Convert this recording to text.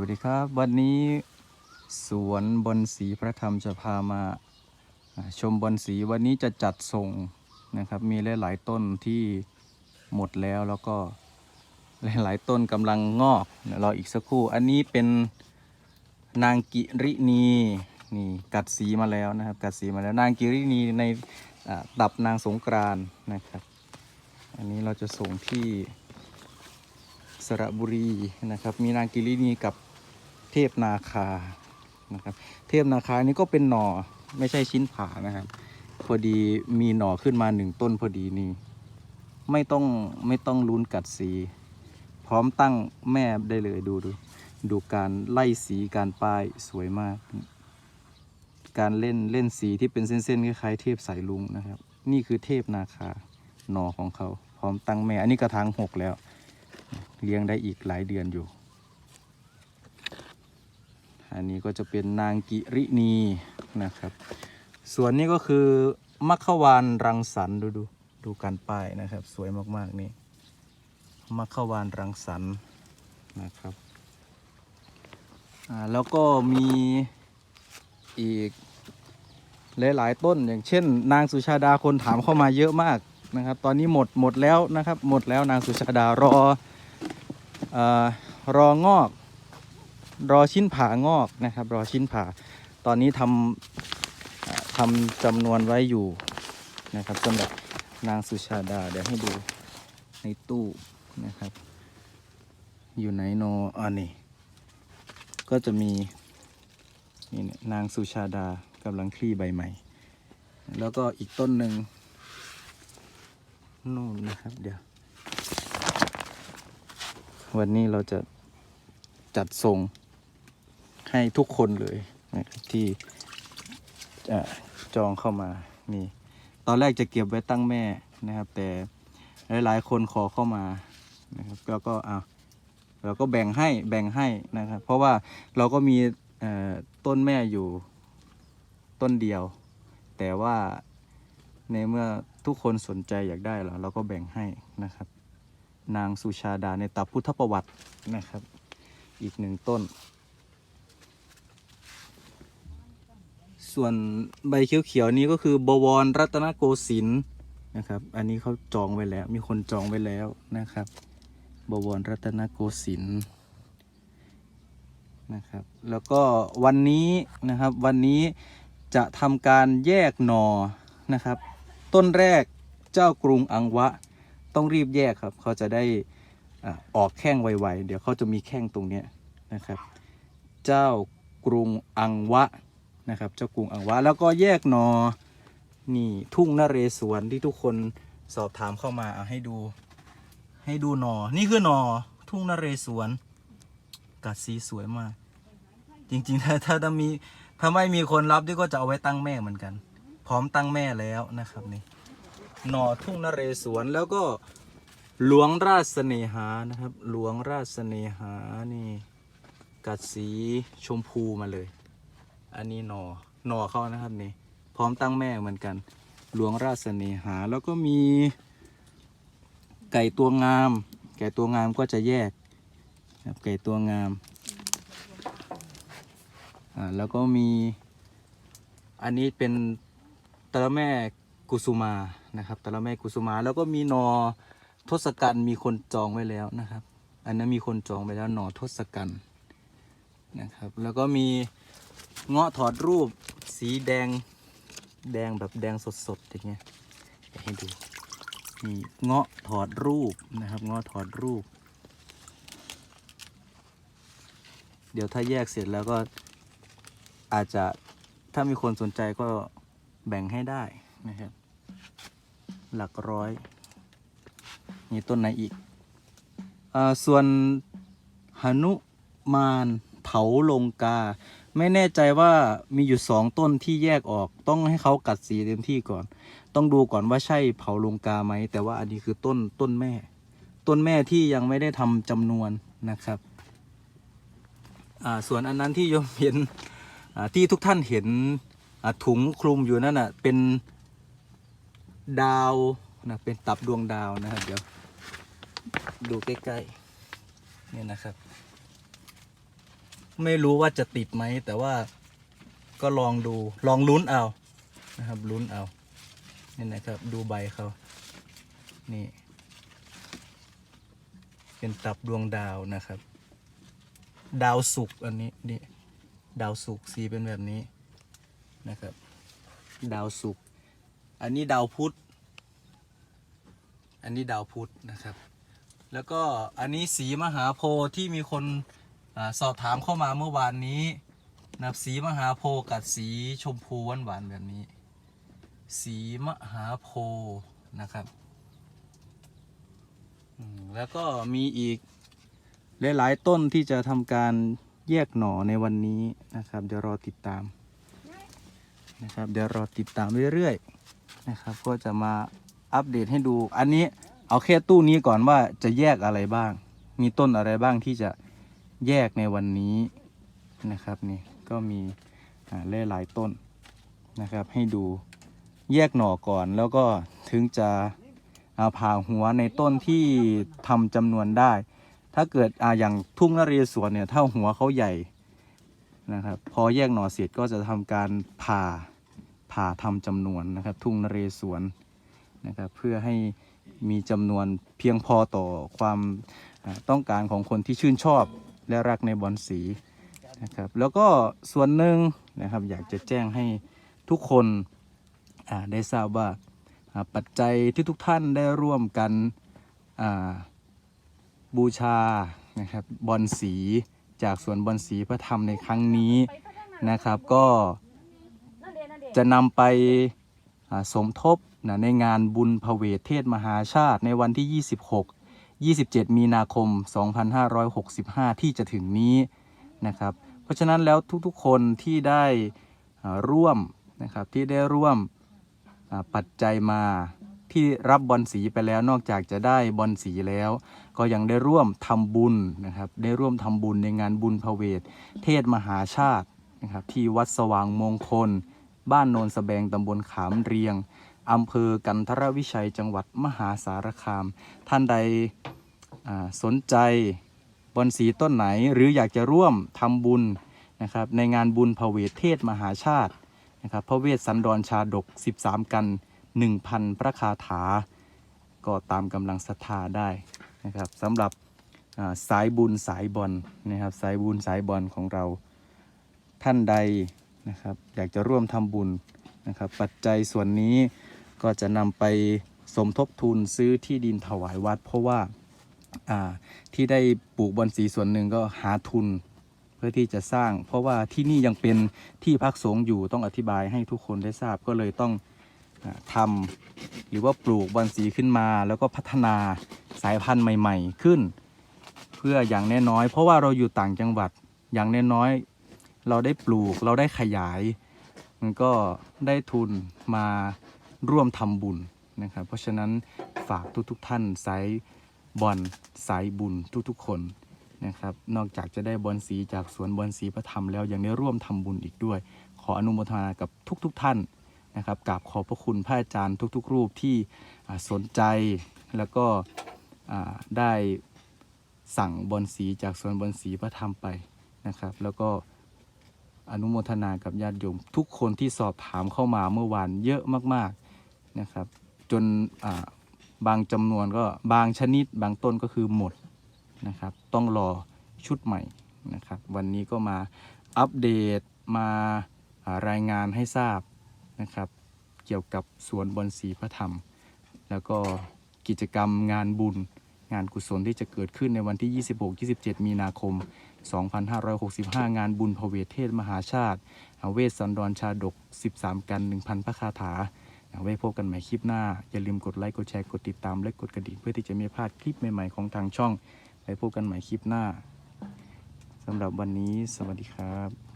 วัสดีครับ วันนี้สวนบอนสีพระธรรมจะพามาชมบอนสีวันนี้จะจัดส่งนะครับ มีหลายๆต้นที่หมดแล้วแล้วก็หลายๆต้นกำลังงอกรออีกสักครู่ อันนี้เป็นนางกิรินีนี่กัดสีมาแล้วนะครับ กัดสีมาแล้วนางกิรินีในตับนางสงกรานนะครับ อันนี้เราจะส่งที่สระบุรีนะครับ มีนางกิรินีกับ เทพนาคานะครับ เทพนาคานี่ก็เป็นหน่อไม่ใช่ชิ้นผ่านะครับ พอดีมีหน่อขึ้นมาหนึ่งต้นพอดีนี่ไม่ต้องไม่ต้องลุ้นกัดสี พร้อมตั้งแม่ได้เลยดูดูดูการไล่สีการป้ายสวยมาก การเล่นเล่นสีที่เป็นเส้นๆคล้ายๆเทพสายลุงนะครับ นี่คือเทพนาคาหน่อของเขา พร้อมตั้งแม่ อันนี้กระถางหกแล้ว เลี้ยงได้อีกหลายเดือนอยู่ อันนี้ก็จะเป็นนางกิรินีนะครับ ส่วนนี้ก็คือมัคควานรังสรรค์ดูดูดูการป้ายนะครับ สวยมากๆนี่มัคควานรังสรรค์นะครับอ่าแล้วก็มีอีกหลายๆต้นอย่างเช่น นางสุชาดาคนถามเข้ามาเยอะมากนะครับ ตอนนี้หมดหมดแล้วนะครับ หมดแล้วนางสุชาดารอเออรองอก รอชิ้นผ่างอกนะครับ รอชิ้นผ่าตอนนี้ทำทำจำนวนไว้อยู่นะครับสำหรับนางสุชาดา เดี๋ยวให้ดูในตู้นะครับ อยู่ไหนโนอันนี้ก็จะมีนี่นนางสุชาดากำลังคลี่ใบใหม่ แล้วก็อีกต้นหนึ่งนู่นนะครับ เดี๋ยว วันนี้เราจะจัดส่ง ให้ทุกคนเลยนะที่จองเข้ามานี่ตอนแรกจะเก็บไว้ตั้งแม่นะครับ แต่หลาย ๆ คนขอเข้ามานะครับแล้วก็เอาเราก็แบ่งให้แบ่งให้นะครับ เพราะว่าเราก็มีต้นแม่อยู่ต้นเดียว แต่ว่าในเมื่อทุกคนสนใจอยากได้เราเราก็แบ่งให้นะครับ นางสุชาดาในตับพุทธประวัตินะครับ อีกหนึ่งต้น ส่วนใบเขียวๆนี้ก็คือบวรรัตนโกสินทร์นะครับ อันนี้เขาจองไว้แล้ว มีคนจองไว้แล้วนะครับ บวรรัตนโกสินทร์นะครับ แล้วก็วันนี้นะครับวันนี้จะทำการแยกหนอนะครับ ต้นแรกเจ้ากรุงอังวะ ต้องรีบแยกครับ เขาจะได้อออกแข้งไวๆ เดี๋ยวเขาจะมีแข้งตรงนี้นะครับ เจ้ากรุงอังวะ นะครับ เจ้ากรุงอังวะแล้วก็แยกนอนี่ทุ่งนเรศวรที่ทุกคนสอบถามเข้ามาเอาให้ดู ให้ดูหนอ นี่คือหนอทุ่งนเรศวรกัดสีสวยมาก จริงๆถ้าถ้าถ้ามีถ้าไม่มีคนรับนี่ก็จะเอาไว้ตั้งแม่เหมือนกัน พร้อมตั้งแม่แล้วนะครับนี่หนอทุ่งนเรศวรแล้วก็หลวงราชเสนหานะครับ หลวงราชเสนหานี่กัดสีชมพูมาเลย อันนี้หนอหนอเขานะครับนี่พร้อมตั้งแม่เหมือนกัน หลวงราชเสน่หา แล้วก็มี ไก่ตัวงาม ไก่ตัวงามก็จะแยกครับไก่ตัวงามอ่าแล้วก็มี อันนี้เป็นตะละแม่กุสุมานะครับตะละแม่กุสุมา แล้วก็มีหนอทศกัณฐ์มีคนจองไว้แล้วนะครับ อันนั้นมีคนจองไว้แล้วหนอทศกัณฐ์นะครับ แล้วก็มี เงาะถอดรูปสีแดงแดงแบบแดงสดๆอย่างเงี้ยให้ดูมีเงาะถอดรูปนะครับ เงาะถอดรูป เดี๋ยวถ้าแยกเสร็จแล้วก็อาจจะถ้ามีคนสนใจก็แบ่งให้ได้นะครับ หลักร้อยมีต้นไหนอีกอส่วนหนุมานเถาลงกา ไม่แน่ใจว่ามีอยู่สองต้นที่แยกออกต้องให้เขากัดสีเต็มที่ก่อน ต้องดูก่อนว่าใช่เผาลงกาไหมแต่ว่าอันนี้คือต้นต้นแม่ ต้นแม่ที่ยังไม่ได้ทำจำนวนนะครับอ่าส่วนอันนั้นที่โยมเห็นอ่าที่ทุกท่านเห็นอ่าถุงคลุมอยู่นั่นน่ะเป็นดาวนะเป็นตับดวงดาวนะครับเดี๋ยวดูใกล้ๆเนี่ยนะครับ ไม่รู้ว่าจะติดไหม แต่ว่าก็ลองดูลองลุ้นเอานะครับลุ้นเอานี่นะครับ ดูใบเขานี่ เป็นตับดวงดาวนะครับ ดาวศุกอันนี้นี่ดาวศุกสีเป็นแบบนี้นะครับ ดาวศุกอันนี้ดาวพุธอันนี้ดาวพุธนะครับ แล้วก็อันนี้สีมหาโพธิ์ที่มีคน สอบถามเข้ามาเมื่อวานนี้นับสีมหาโพกับสีชมพูหวานๆแบบนี้ สีมหาโพนะครับแล้วก็มีอีกหลายๆต้นที่จะทำการแยกหน่อในวันนี้นะครับ เดี๋ยวรอติดตามนะครับเดี๋ยวรอติดตามเรื่อยๆนะครับ ก็จะมาอัปเดตให้ดู อันนี้เอาแค่ตู้นี้ก่อนว่าจะแยกอะไรบ้าง มีต้นอะไรบ้างที่จะ แยกในวันนี้นะครับนี่ก็มีอ่หลายต้นนะครับ ให้ดูแยกหน่อก่อนแล้วก็ถึงจะเอาผ่าหัวในต้นที่ทำจำนวนได้ ถ้าเกิดออย่างทุ่งนเรศวรเนี่ยถ้าหัวเขาใหญ่นะครับ พอแยกหน่อเสร็จก็จะทำการผ่าผ่าทำจำนวนนะครับ ทุ่งนเรศวรนะครับ เพื่อให้มีจำนวนเพียงพอต่อความต้องการของคนที่ชื่นชอบ และรักในบอลสีนะครับ แล้วก็ส่วนหนึ่งนะครับอยากจะแจ้งให้ทุกคนได้ทราบว่าปัจจัยที่ทุกท่านได้ร่วมกันบูชานะครับบอลสีจากสวนบอลสีพระธรรมในครั้งนี้นะครับ ก็จะนำไปสมทบนะในงานบุญพเวทเทศมหาชาติในวันที่ 26 27 มีนาคม 2565 ที่จะถึงนี้นะครับ เพราะฉะนั้นแล้วทุกๆคนที่ได้ร่วมนะครับที่ได้ร่วมปัจจัยมาที่รับบอลสีไปแล้วนอกจากจะได้บอลสีแล้ว ก็ยังได้ร่วมทำบุญนะครับ ได้ร่วมทำบุญในงานบุญพระเวท เทศมหาชาตินะครับที่วัดสว่างมงคล บ้านโนนสแบงตำบลขามเรียง อำเภอกันทรวิชัยจังหวัดมหาสารคาม ท่านใดสนใจบอนสีต้นไหน หรืออยากจะร่วมทำบุญนะครับในงานบุญพระเวทเทศมหาชาตินะครับพระเวสสันดรชาดก 13 กัน 1,000 พระคาถา ก็ตามกำลังศรัทธาได้นะครับสำหรับสายบุญสายบอลนะครับสายบุญสายบอลของเราท่านใดนะครับอยากจะร่วมทำบุญนะครับปัจจัยส่วนนี้ ก็จะนำไปสมทบทุนซื้อที่ดินถวายวัด เพราะว่าที่ได้ปลูกบอลสีส่วนหนึ่งก็หาทุนเพื่อที่จะสร้าง เพราะว่าที่นี่ยังเป็นที่พักสงฆ์อยู่ต้องอธิบายให้ทุกคนได้ทราบก็เลยต้องอาทำหรือว่าปลูกบอนสีขึ้นมา แล้วก็พัฒนาสายพันธุ์ใหม่ ๆ ขึ้น เพื่ออย่างน้อยๆเพราะว่าเราอยู่ต่างจังหวัดอย่างน้อยๆเราได้ปลูกเราได้ขยาย มันก็ได้ทุนมา ร่วมทำบุญนะครับ เพราะฉะนั้นฝากทุกๆท่านสายบอลสายบุญทุกๆ คนนะครับ นอกจากจะได้บอลสีจากสวนบอลสีพระธรรมแล้วยังได้ร่วมทำบุญอีกด้วย ขออนุโมทนากับทุกๆท่านนะครับกราบขอบพระคุณพระอาจารย์ทุก ๆ รูปที่สนใจแล้วก็ได้สั่งบอลสีจากสวนบอลสีพระธรรมไปนะครับ แล้วก็อนุโมทนากับญาติโยมทุกคนที่สอบถามเข้ามาเมื่อวานเยอะมาก ๆ นะครับ จนบางจำนวนก็บางชนิดบางต้นก็คือหมดนะครับ ต้องรอชุดใหม่นะครับ วันนี้ก็มาอัปเดตมารายงานให้ทราบนะครับ เกี่ยวกับสวนบอนสีพระธรรม แล้วก็กิจกรรมงานบุญงานกุศลที่จะเกิดขึ้นในวันที่ 26-27 มีนาคม 2565 งานบุญพระเวทเทศมหาชาติ เวสสันดรชาดก 13 กัน 1,000 พระคาถา ไว้พบกันใหม่คลิปหน้า อย่าลืมกดไลค์ กดแชร์ กดติดตาม และกดกระดิ่งเพื่อที่จะไม่พลาดคลิปใหม่ๆของทางช่อง ไว้พบกันใหม่คลิปหน้าสำหรับวันนี้ สวัสดีครับ